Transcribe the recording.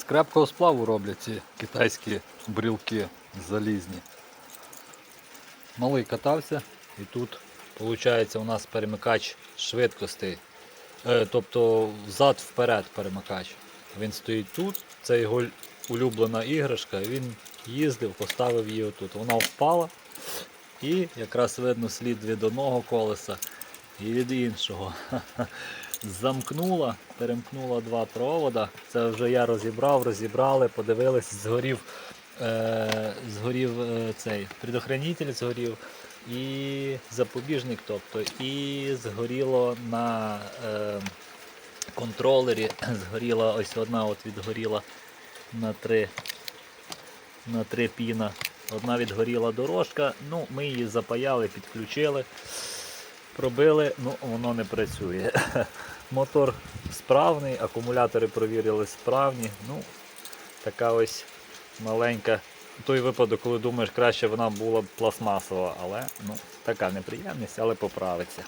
З крепкого сплаву роблять ці китайські брілки залізні. Малий катався і тут виходить у нас перемикач швидкостей. Е, тобто взад-вперед перемикач. Він стоїть тут, це його улюблена іграшка, він їздив, поставив її отут. Вона впала і якраз видно слід від одного колеса і від іншого. Замкнула, перемкнула два провода. Це вже я розібрав, розібрали, подивились, згорів, е, згорів е, цей предохранитель згорів і запобіжник, тобто, і згоріло на е, контролері, згоріла ось одна от відгоріла на три, на три піна. Одна відгоріла дорожка, ну ми її запаяли, підключили, пробили, ну воно не працює. Мотор справний, акумулятори провірили справні. Ну, така ось маленька. Той випадок, коли думаєш, краще вона була б пластмасова, але ну, така неприємність, але поправиться.